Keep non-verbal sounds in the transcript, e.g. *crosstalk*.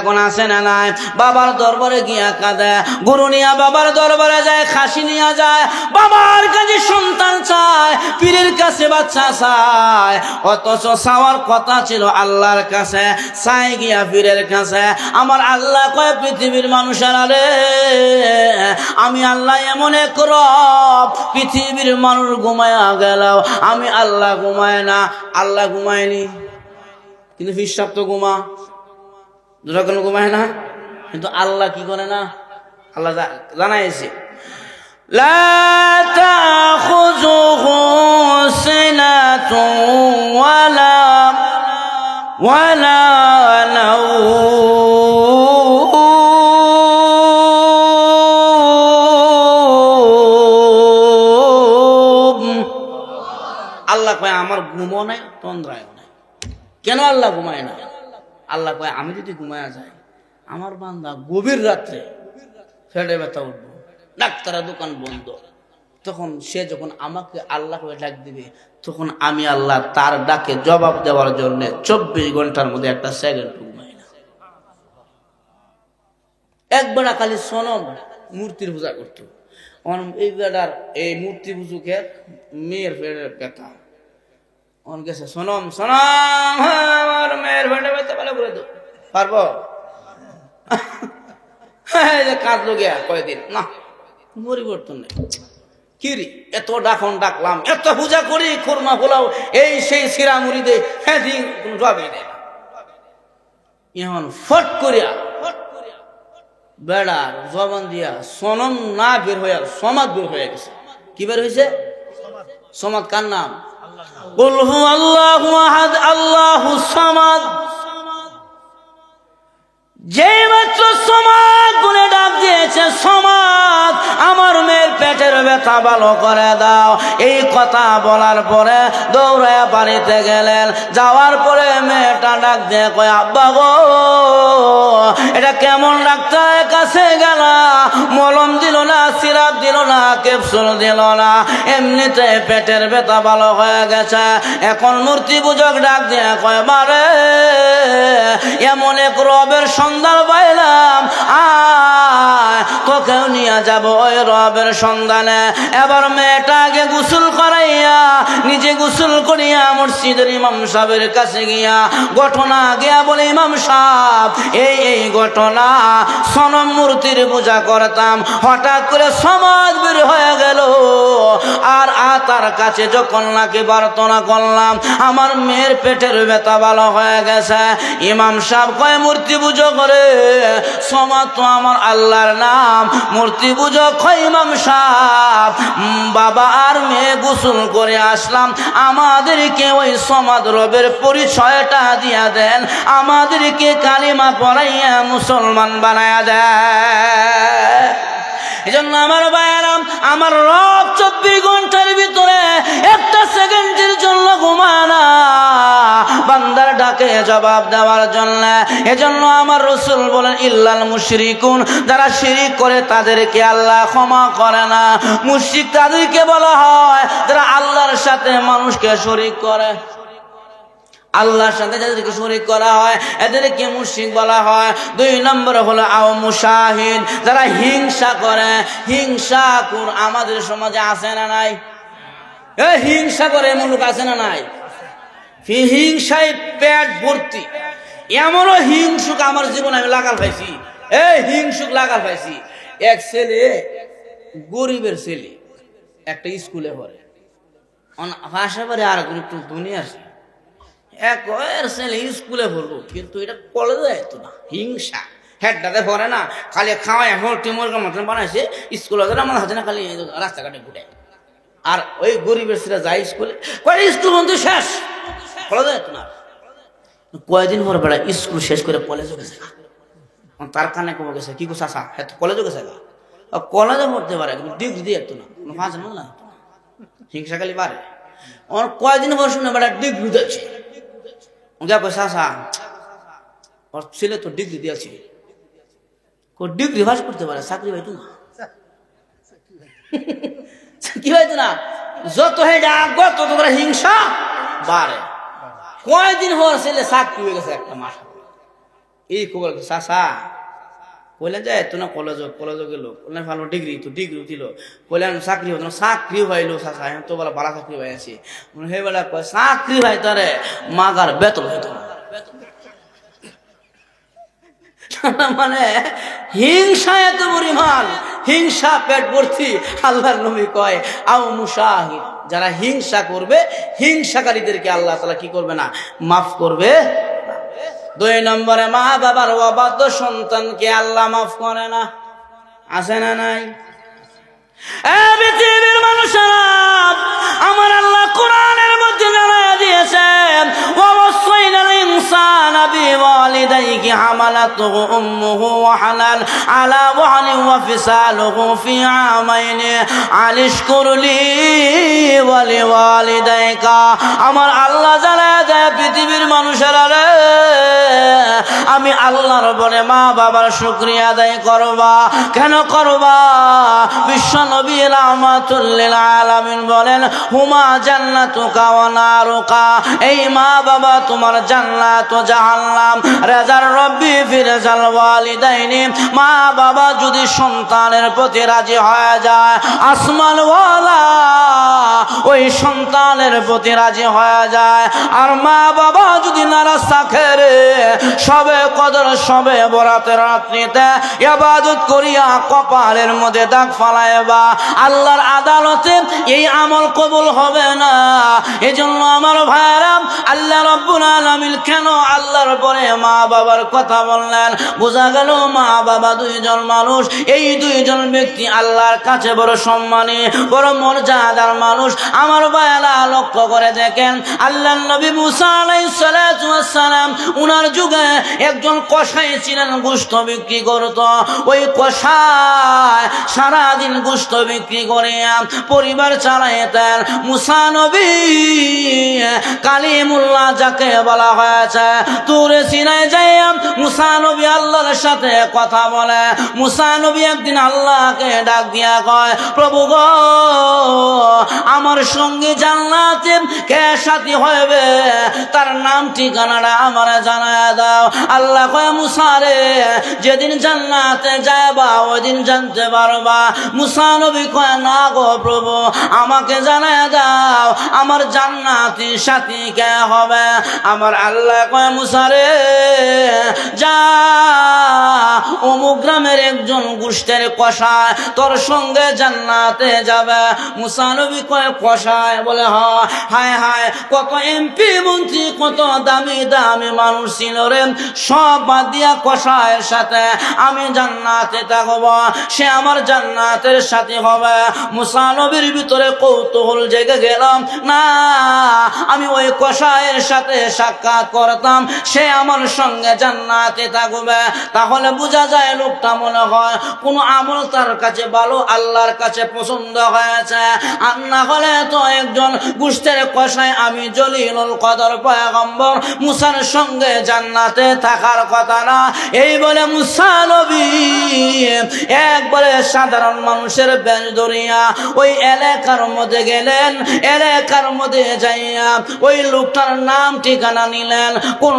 এখন আসে না নাই? বাবার দরবারে গিয়া কাঁদে। গুরু নিয়া বাবার দরবারে যায়, খাসি নিয়া যায়। বাবার কাছে সন্তান চায়, পীরের কাছে বাচ্চা চায়। অথচ চাওয়ার কথা ছিল আল্লাহর কাছে চাই গিয়া পীরের কাছে। আমার আল্লাহ কয়, পৃথিবীর মানুষের রে, আমি আল্লাহ এমন এক রব, পৃথিবীর মানুষ ঘুমায়া গেল আমি আল্লাহ ঘুমায় না, আল্লাহ ঘুমায়নি। কিন্তু ফিসাব তো ঘুমা। দুটা কোনো ঘুমায় না কিন্তু আল্লাহ কি করে না আল্লাহ জা- জানাইছে لا تأخذه سنة ولا ولا نوم আল্লাহ কয় আমার ঘুমও নাই তন্দ্রায় নাই কেন আল্লাহ ঘুমায় না আল্লাহ কয়, আমি যদি ঘুমায়া যাই, আমার বান্দা গভীর রাত্রে ফেটে ব্যথা উঠবো। ডাক্তারের দোকান বন্ধ। তখন সে যখন আমাকে আল্লাহ করে ডাক দিবে, তখন আমি আল্লাহ তার ডাকে জবাব দেওয়ার জন্য চব্বিশ ঘণ্টার মধ্যে একটা সেকেন্ড ঘুমাই না। একবার খালি সনম মূর্তির পূজা করতো। এই বেটার এই মূর্তি পুজুকে মেয়ের ফেরের ব্যথা। অন গেছে। সনম সনম হ্যাঁ, আমার মেয়ের ফেটে ব্যথা ভালো করে দো। পারব? হ্যাঁ, কাঁদলো গিয়া কয়দিন না পরিবর্তন নেই। কিরি এত ডাকন ডাকলাম এত পূজা করি খুরমা ফোলাও এই সেই সিরা মুড়ি দে হ্যাঁ দিন কোনো জবাবই দেয় না। এখন ফট করিয়া বেড়ার জবান দিয়া সনম না বের হইয়া সমাজ বের হয়ে গেছে। কি বের হয়েছে সমাজ কার নাম? বলহু আল্লাহু আহাদ আল্লাহু সামাদ যে পেটের ব্যথা ভালো করে দাও। এই কথা বলার পরে দৌড়ে বাড়িতে গেলেন। যাওয়ার পরে মেয়েটা ডাক দিয়ে কয়, আব্বা গো, এটা কেমন ডাক্তারের কাছে গেল মলম দিল না, সিরাপ দিল না, ক্যাপসুল দিল না। এমনিতে পেটের ব্যথা ভালো হয়ে গেছে। এখন মূর্তি পূজক ডাক দিয়ে কয় মারে এমন এক রবের সন্ধান পাইলাম। আয় তোকেও নিয়ে যাব ওই রবের সন্ধানে। এবার মেয়েটাকে গোসল করাইয়া, নিজে গোসল করিয়া মসজিদের ইমাম সাহেবের কাছে গিয়া ঘটনা গিয়া বলে, ইমাম সাহেব, এই এই ঘটনা সনম মূর্তির পূজা করতাম। হঠাৎ করে সমাজ বের হয়ে গেল। আর আ তার কাছে যখন নাকি প্রার্থনা করলাম, আমার মেয়ের পেটের ব্যথা ভালো হয়ে গেছে। ইমাম সাহেব কয়, মূর্তি পুজো করে সমাজ তো আমার আল্লাহর নাম, মূর্তি পুজো কয় ইমাম বাবা আর মেয়ে গোসল করে আসলাম। আমাদেরকে ওই সমাজ রবের পরিচয়টা দিয়া দেন। আমাদেরকে কালিমা পড়াইয়া মুসলমান বানায়া দেয় এই জন্য আমার ভাইয়ারাম আমার রব চব্বিশ ঘণ্টার ভিতরে একটা সেকেন্ডের জন্য ঘুমানা ডাকে জবাব দেওয়ার জন্য। এজন্য আমার রসুল বলেন, ইল্লাল মুশরিকুন যারা শিরিক করে তাদেরকে আল্লাহ ক্ষমা করে না। মুশরিক তাদেরকে বলা হয়, যারা আল্লাহর সাথে মানুষকে শরিক করে। আল্লাহর সাথে যাদেরকে শরিক করা হয়, এদেরকে মুশরিক বলা হয়। দুই নম্বর হলো আও মুশাহিদ, যারা হিংসা করে। হিংসা কোন আমাদের সমাজে আছে না নাই? হিংসা করে এমন লোক আছে না নাই? হিংসায় পেট ভর্তি। এমনও হিংসুক আমার জীবনে আমি লাগাল পাইছি। এ হিংসুক লাগাল পাইছি। এক ছেলে, গরিবের ছেলে, একটা স্কুলে পড়ে। পরে আর একটু দুনিয়া আছে। এক ছেলে স্কুলে পড়ব কিন্তু এটা কলেজে যেত না। হিংসা। হেডটাতে পড়ে না, খালি খাওয়াই এখন টিমোর মতন বানাইছে, স্কুলে যায় আমার হাতে না খালি রাস্তাঘাটে ঘুরে আর ওই গরিবের ছেলে যায় স্কুলে স্কুল বন্ধু, শেষ! কলেজে যেত না কয়েকদিন পর বেড়া স্কুল শেষ করে কলেজে গেছে তার কানে কমে গেছে, কি কুসা সা হ্যাঁ কলেজে গেছে গা? কলেজে পড়তে পারে, কিন্তু ডিগ্রি দিয়ে যেত না, কোনো পাঁচ না না। হিংসা খালি পারে আমার কয়েকদিন পর শুনে বেড়া ডিগ্রি দিচ্ছে ওকে কয় সাসা ওর ছেলে তো ডিগ্রি দিয়েছে। ডিগ্রি পাস করতে পারে, চাকরি পাইতো না। *laughs* কি হয়তো না। যত হয়ে যা গত তোমরা হিংসা বাড়ে। কয়দিন হওয়ার ছেলে চাকরি হয়ে গেছে একটা মাস এই খবর চাষা কইলেন যে তো না কলেজ কলেজ গেল। বললেন ভালো ডিগ্রি তো ডিগ্রি দিল। কইলেন, চাকরি হতো না, চাকরি হইল চাষা এখন তো বলে বালা চাকরি হয়ে আছে হে বেলা, কয়, চাকরি হয় তারে, মাগার বেতন হইতো না। মানে হিংসা এত পরিমাণ হিংসা পেট ভর্তি, আল্লাহর নবী কয়, আও মুশাহিদ, যারা হিংসা করবে, হিংসাকারীদেরকে আল্লাহ তালা কি করবে না? মাফ করবে। দুই নম্বরে, মা বাবার অবাধ্য সন্তানকে আল্লাহ মাফ করে না। আছে না নাই? মানুষেরা, আমার আল্লাহ কোরআনের মধ্যে জানায় দিয়েছেন অবশ্যই الإنسان بوالديه حملته أمه وحنان على وهن وفصاله في عامين أن اشكر لي ولوالديك আমার আল্লাহ জানায় দেয় পৃথিবীর মানুষেরা রে আমি আল্লাহর বলে মা বাবার শুক্রিয়া আদায় করবা কেন করবা বিশ্ব নবী রহমাতুল্লিল আলামিন বলেন হুমা জান্নাতুকা ওয়া নারুকা এই মা বাবা তোমার জান্নাত ও জাহান্নাম, রেজার রব্বি ফিরজাল ওয়ালিদাইনি। মা বাবা যদি সন্তানের প্রতি রাজি হয়ে যায় আসমান ওয়ালা ওই সন্তানের প্রতি রাজি হয়ে যায়। আর মা বাবা যদি নারাজ থাকে রে সবে কদর, সবে রাত্রিতে করিয়া কপালের মধ্যে দাগ ফালাইবা। আল্লাহর আদালতে এই আমল কবুল হবে না। এজন্য আমার ভাইরাম আল্লাহ রব্বুল আলামিন কেন আল্লাহর পরে মা বাবার কথা বললেন? বোঝা গেল মা বাবা দুইজন মানুষ। এই দুইজন ব্যক্তি আল্লাহর কাছে বড় সম্মানী, বড় মর্যাদার মানুষ। আমার ভাইরা লক্ষ্য করে দেখেন আল্লাহ নবী মুসা আলাইহিস সালাতু ওয়াস সালাম উনার যুগে একজন কষাই ছিলেন গোস্ত বিক্রি করত। ওই কষায় সারাদিন গোস্ত বিক্রি করে পরিবার চালাইতেন। মুসা নবী কালিমুল্লাহ যাকে বলা হয়েছে তুরে আল্লাহর সাথে কথা বলে। একদিন আল্লাহকে ডাক দিয়া কয়, প্রভু আমার সঙ্গে জান্নাতে কে সাথী হবে তার নাম ঠিকানাটা আমার জানায় দাও। আল্লাহ কয় মুসারে যেদিন জান্নাতে যাবা ওই দিন জানতে পারবা। মুসা নবী কয়, না গো প্রভু, আমাকে জানায় দাও, আমার জান্নাতি সাথী কে হবে। আমার আল্লাহ কয় মুসারে যা। অমুক গ্রামের একজন গুষ্টের কষায় তোর সঙ্গে জান্নাতে যাবে। মুসানবী কয় কষায় বলে, হ। হায় হায়, কত এমপি মন্ত্রী, কত দামি দামি মানুষ ছিল রে। সব বাদ দিয়া কষায়ের সাথে আমি জান্নাতে থাকব। সে আমার জান্নাতের সাথে হবে। মুসানবীর ভিতরে কৌতূহল জেগে গেলাম, না, আমি ওই কষায়ের সাথে সাক্ষাৎ করতাম, সে আমার সঙ্গে জান্নাতে থাকবে। তাহলে বোঝা যায় লোকটা মনে হয় কোন আমল তার কাছে ভালো, আল্লাহর কাছে পছন্দ হয়েছে। আর না হলে তো একজন গুষ্টের কষায় আমি জলিলুল কদর পয়গম্বর মুসার সঙ্গে জান্নাতে থাকার কথা না। এই বলে মুসা নবী একবারে সাধারণ মানুষের বেঞ্চ ধরিয়া ওই এলাকার মধ্যে গেলেন। এলাকার মধ্যে যাইয়া ওই লোকটার নাম ঠিকানা নিলেন। কোন